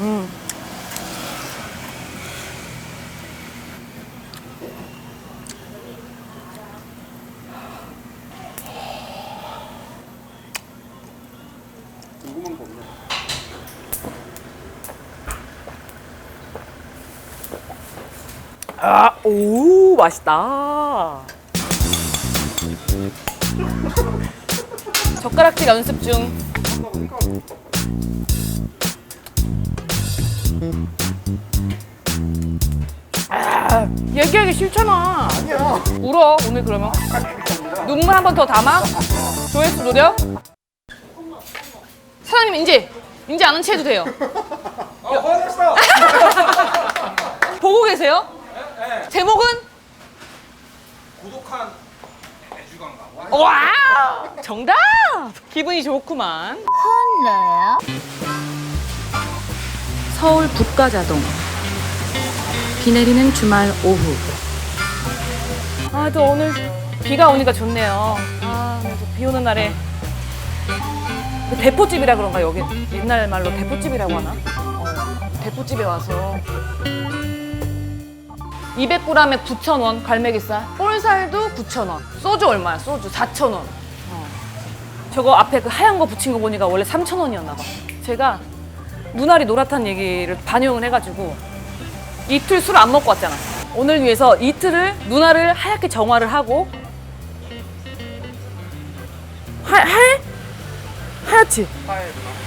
음. 궁금한 거 없냐? 아, 오, 맛있다. 젓가락질 연습 중. 한다 아, 얘기하기 싫잖아. 아니야. 울어, 오늘 그러면. 눈물 한 번 더 담아? 조회수 노려? 사장님, 이제, 이제 아는 체 해도 돼요. 어, 화냈어. 보고 계세요? 제목은? 고독한 애주간가. 와 정답! 기분이 좋구만. 서울 북가자동 비 내리는 주말 오후 아, 또 오늘 비가 오니까 좋네요. 아, 그래서 비 오는 날에 그 대포집이라 그런가 여기 옛날 말로 대포집이라고 하나? 어, 대포집에 와서 200g에 9,000원 갈매기살, 볼살도 9,000원, 소주 얼마야? 소주 4,000원. 어. 저거 앞에 그 하얀 거 붙인 거 보니까 원래 3,000원이었나 봐. 제가 눈알이 노랗다는 얘기를 반영을 해가지고 이틀 술 안 먹고 왔잖아. 오늘 위해서 이틀을 누나를 하얗게 정화를 하고 하, 하얘? 하얗지?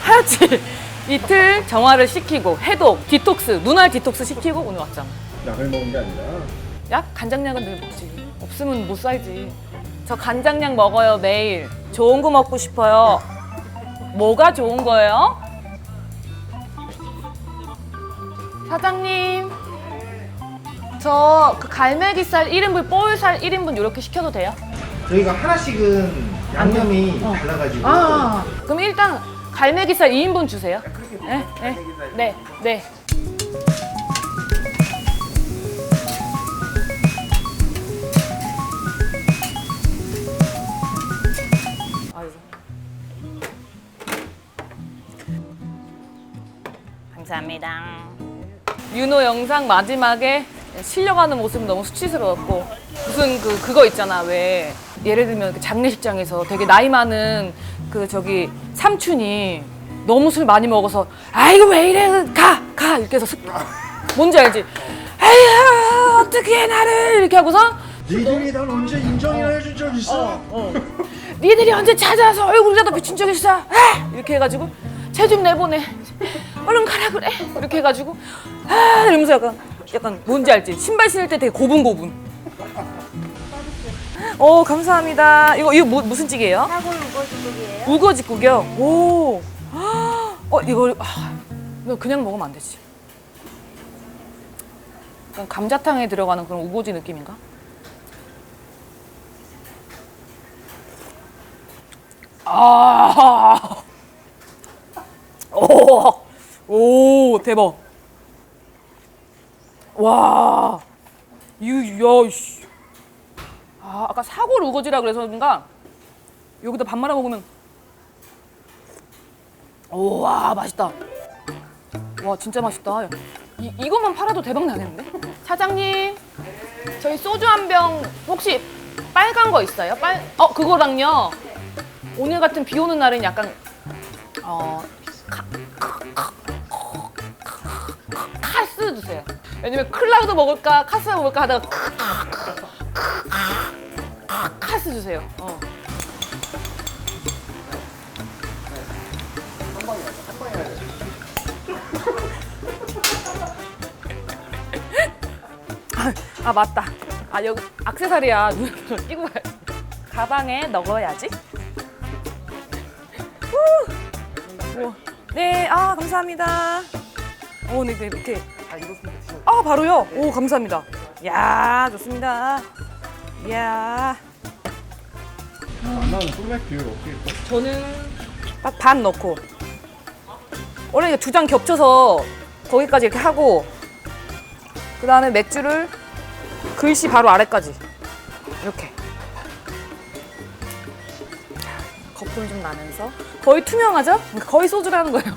하얗지? 이틀 정화를 시키고 해독, 디톡스, 눈알 디톡스 시키고 오늘 왔잖아. 약을 먹은 게 아니라 약? 간장약은 늘 먹지. 없으면 못 살지. 저 간장약 먹어요, 매일. 좋은 거 먹고 싶어요. 뭐가 좋은 거예요? 사장님. 저 그 갈매기살 1인분, 볼살 1인분 이렇게 시켜도 돼요? 저희가 하나씩은 양념이 달라가지고 아, 그럼 일단 갈매기살 2인분 주세요. 네, 네, 네, 네. 아이고. 감사합니다. 윤호 영상 마지막에 실려가는 모습이 너무 수치스러웠고 무슨 그 그거 있잖아 왜 예를 들면 그 장례식장에서 되게 나이 많은 그 저기 삼촌이 너무 술 많이 먹어서 아이고 왜 이래 가가 이렇게 해서 슥 뭔지 알지? 아유 어떻게 나를 이렇게 하고서 니들이 난 언제 인정이나 해준 적 있어? 니들이 언제 찾아서 얼굴이라도 비춘 적 있어? 아! 이렇게 해가지고 체중 내보내 얼른 가라 그래 이렇게 해가지고 아 이러면서 약간 약간 뭔지 알지? 신발 신을 때 되게 고분고분 어 감사합니다 이거 이거 뭐, 무슨 찌개예요? 사골 우거지국이에요. 우거지국이요? 오. 어, 이거, 아, 이거 그냥 먹으면 안 되지. 약간 감자탕에 들어가는 그런 우거지 느낌인가? 아. 오. 오, 대박. 와. 유, 야, 씨. 아, 아까 사골 우거지라 그래서 그런가? 여기다 밥 말아 먹으면 우와 맛있다 와 진짜 맛있다 이, 이것만 팔아도 대박 나겠는데 사장님 저희 소주 한 병 혹시 빨간 거 있어요? 빨, 어 그거랑요 오늘 같은 비 오는 날은 약간 어 주세요 왜냐면 클라우드 먹을까 카스 먹을까 하다가 카스 주세요 어. 아 맞다. 아 여기 악세사리야. 눈 끼고 가야지. 가방에 넣어야지. 후. 우와. 네, 아 감사합니다. 오, 네, 네 이렇게. 아 바로요. 오 감사합니다. 야 좋습니다. 이야. 만나는 소맥 비율 어떻게 돼? 저는 딱반 넣고 원래 두 장 겹쳐서 거기까지 이렇게 하고 그 다음에 맥주를 글씨 바로 아래까지 이렇게 거품 좀 나면서 거의 투명하죠? 거의 소주라는 거예요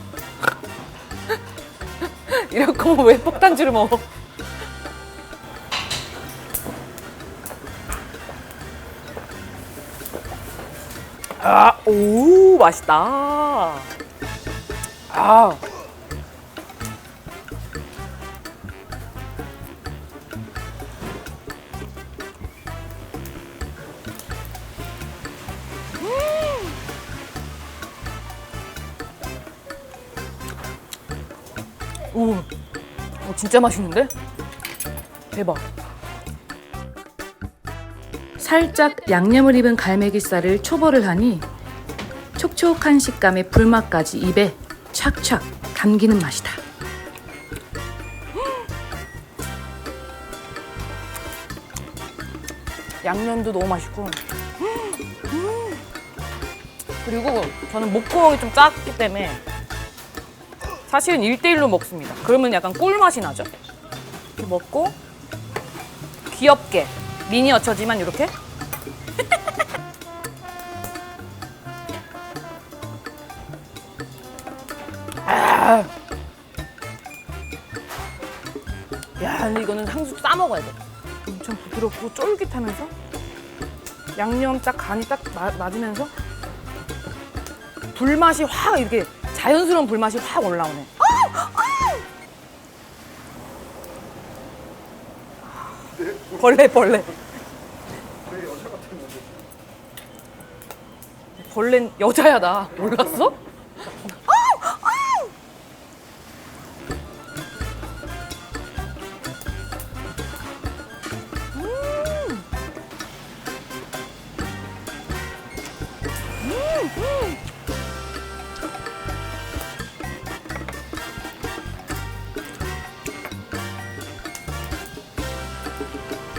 이럴 거면 왜 폭탄주를 먹어? 아, 오, 맛있다. 아. 진짜 맛있는데? 대박. 살짝 양념을 입은 갈매기살을 초벌을 하니 촉촉한 식감의 불맛까지 입에 착착 감기는 맛이다. 양념도 너무 맛있고. 음. 그리고 저는 목구멍이 좀 작기 때문에 사실은 1대1로 먹습니다. 그러면 약간 꿀맛이 나죠. 이렇게 먹고 귀엽게 미니어처지만 이렇게 아. 야, 근데 이거는 향수 싸 먹어야 돼. 엄청 부드럽고 쫄깃하면서 양념 딱 간이 딱 마- 맞으면서 불맛이 확 이렇게 자연스러운 불맛이 확 올라오네. 벌레 벌레. 벌레는 여자야 나 몰랐어?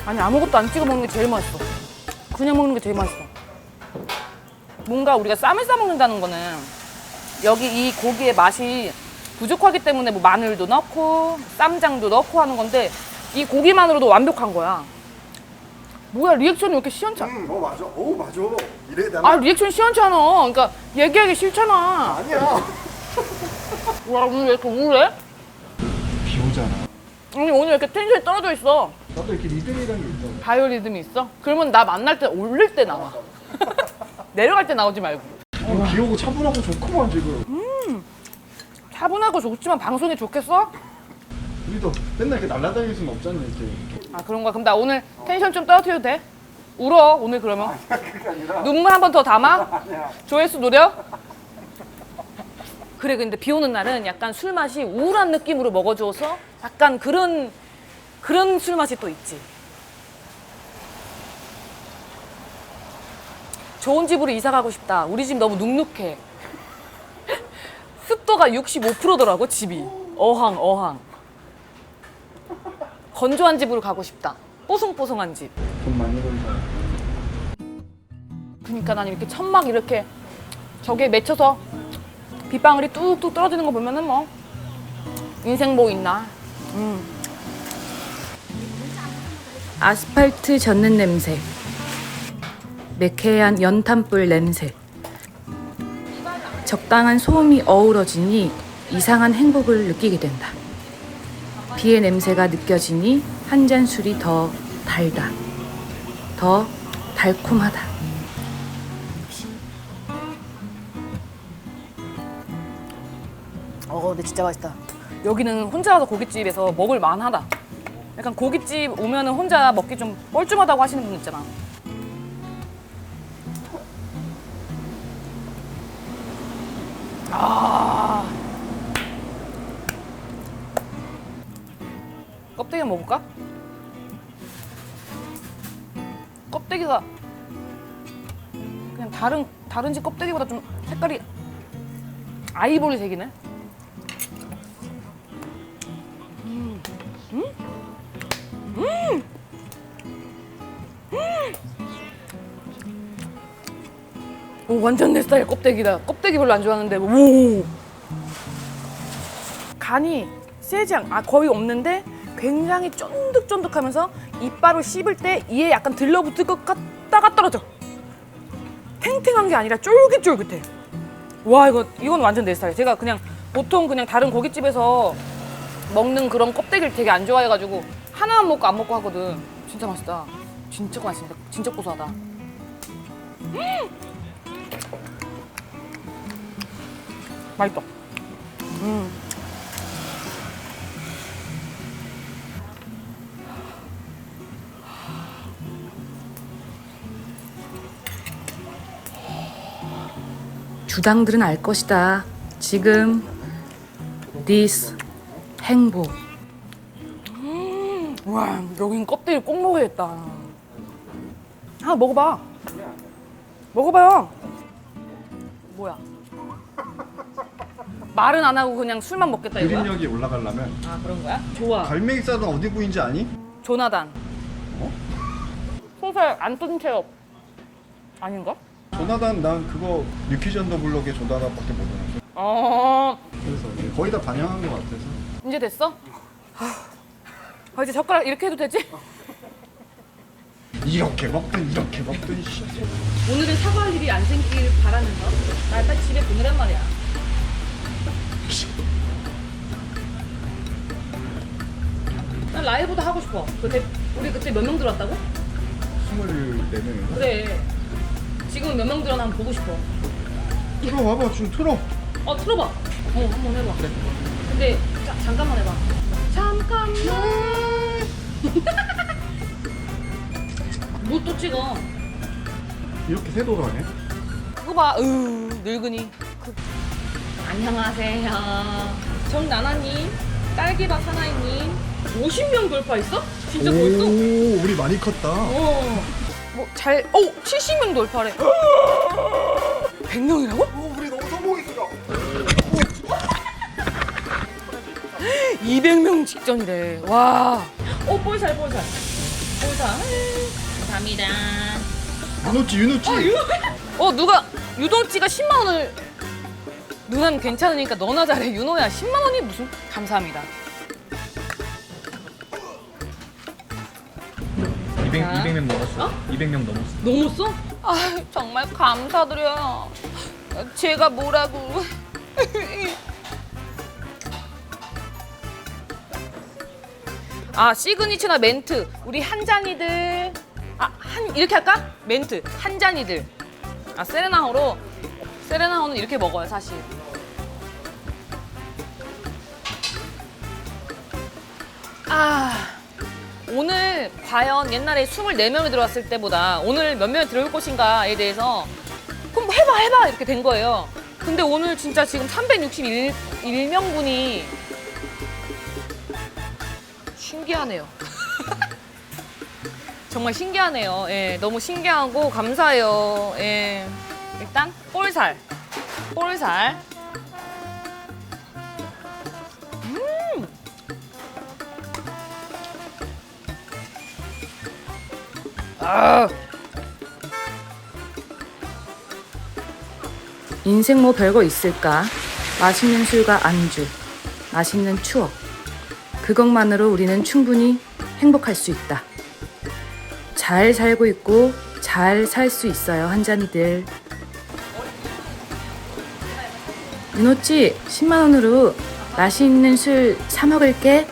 아니 아무것도 안 찍어 먹는 게 제일 맛있어. 그냥 먹는 게 제일 맛있어. 뭔가 우리가 쌈을 싸 먹는다는 거는 여기 이 고기의 맛이 부족하기 때문에 뭐 마늘도 넣고 쌈장도 넣고 하는 건데 이 고기만으로도 완벽한 거야. 뭐야 리액션이 왜 이렇게 시원찮아? 응, 어 맞아. 어 맞아. 이래 나는 아 리액션 시원찮아. 그러니까 얘기하기 싫잖아. 아니야. 와 오늘 왜 이렇게 우울해? 비 오잖아. 아니 오늘 왜 이렇게 텐션이 떨어져 있어? 나도 이렇게 리듬이라는 게 있잖아. 바이오 리듬이 있어? 그러면 나 만날 때 올릴 때 나와. 내려갈 때 나오지 말고. 어, 비 오고 차분하고 좋구만 지금. 차분하고 좋지만 방송이 좋겠어? 우리도 맨날 이렇게 날아다닐 수는 없잖아 이렇게. 아 그런 거야. 그럼 나 오늘 텐션 좀 떨어뜨려도 돼? 울어 오늘 그러면. 눈물 한 번 더 담아? 조회수 노려? 그래 근데 비 오는 날은 약간 술 맛이 우울한 느낌으로 먹어줘서 약간 그런 그런 술 맛이 또 있지. 좋은 집으로 이사 가고 싶다. 우리 집 너무 눅눅해. 습도가 65%더라고 집이. 어항 어항. 건조한 집으로 가고 싶다. 뽀송뽀송한 집. 돈 많이 벌잖아. 그러니까 난 이렇게 천막 이렇게 저게 맺혀서 빗방울이 뚝뚝 떨어지는 거 보면은 뭐 인생 뭐 있나. 아스팔트 젖는 냄새, 매캐한 연탄불 냄새. 적당한 소음이 어우러지니 이상한 행복을 느끼게 된다. 비의 냄새가 느껴지니 한 잔 술이 더 달다. 더 달콤하다. 어, 근데 진짜 맛있다. 여기는 혼자 와서 고깃집에서 먹을 만하다. 약간 고깃집 오면은 혼자 먹기 좀 뻘쭘하다고 하시는 분 있잖아. 아. 껍데기 먹을까? 껍데기가 그냥 다른 다른 집 껍데기보다 좀 색깔이 아이보리 색이네. 완전 내 스타일 껍데기다. 껍데기 별로 안 좋아하는데 오 간이 세지 않, 아 거의 없는데 굉장히 쫀득쫀득하면서 이빨을 씹을 때 이에 약간 들러붙을 것 같다가 떨어져. 탱탱한 게 아니라 쫄깃쫄깃해. 와 이거 이건 완전 내 스타일. 제가 그냥 보통 그냥 다른 고깃집에서 먹는 그런 껍데기를 되게 안 좋아해가지고 하나만 먹고 안 먹고 하거든. 진짜 맛있다. 진짜 맛있다. 진짜 고소하다. 음! 맛있다. 음. 주당들은 알 것이다. 지금 this 행복. 와 여긴 껍데기 꼭 먹어야겠다. 아 먹어봐. 먹어봐요. 뭐야? 말은 안 하고 그냥 술만 먹겠다 이거야? 그린력이 올라가려면 아 그런 거야? 좋아. 갈매기살은 어디 부인지 아니? 조나단. 어? 소설 안뜬 체업 아닌가? 조나단 난 그거 뉴키전 더 블록의 조나단밖에 모르는 어 그래서 거의 다 반영한 것 같아서 이제 됐어? 아 이제 젓가락 이렇게 해도 되지? 이렇게 먹든 이렇게 먹든 씨. 오늘은 사과할 일이 안 생길 바라면서 나 일단 집에 보내란 말이야. 라이브도 하고 싶어. 그때 우리 그때 몇 명 들어왔다고? 24명인가? 그래. 지금 몇 명 들어나 한번 보고 싶어. 틀어봐봐 지금 틀어 어 틀어봐. 어 한 번 해봐. 그래. 근데 자, 잠깐만 해봐. 잠깐만. 뭐 또 찍어? 이렇게 세도로 하네 그거 봐, 으 늙은이. 그... 안녕하세요. 정나나님, 딸기밥 하나님, 50명 돌파했어? 진짜 벌써? 오 우리 많이 컸다 어. 뭐 잘, 어, 70명 돌파래. 100명이라고? 오, 우리 너무 성공했어. 200명 직전이래. 와. 어, 볼살, 볼살. 볼살. 감사합니다. 윤호찌 윤호찌 어, 누가, 유도찌가 10만 원을. 누난 괜찮으니까 너나 잘해. 윤호야, 10만 원이 무슨. 감사합니다. 200, 자. 200명 넘었어. 어? 200명 넘었어. 넘었어? 아 정말 감사드려요. 제가 뭐라고. 아 시그니처나 멘트 우리 한 잔이들 아 한 이렇게 할까? 멘트 한 잔이들 아 세레나호로 세레나호는 이렇게 먹어요 사실. 아 오늘 과연 옛날에 24명이 들어왔을 때보다 오늘 몇 명이 들어올 것인가에 대해서 그럼 해봐 해봐 이렇게 된 거예요. 근데 오늘 진짜 지금 361명분이 신기하네요. 정말 신기하네요. 예, 너무 신기하고 감사해요. 예. 일단 볼살. 볼살. 아. 인생 뭐 별거 있을까? 맛있는 술과 안주, 맛있는 추억. 그것만으로 우리는 충분히 행복할 수 있다. 잘 살고 있고 잘 살 수 있어요, 한 잔이들. 윤호찌 10만 원으로 맛있는 술 사 먹을게.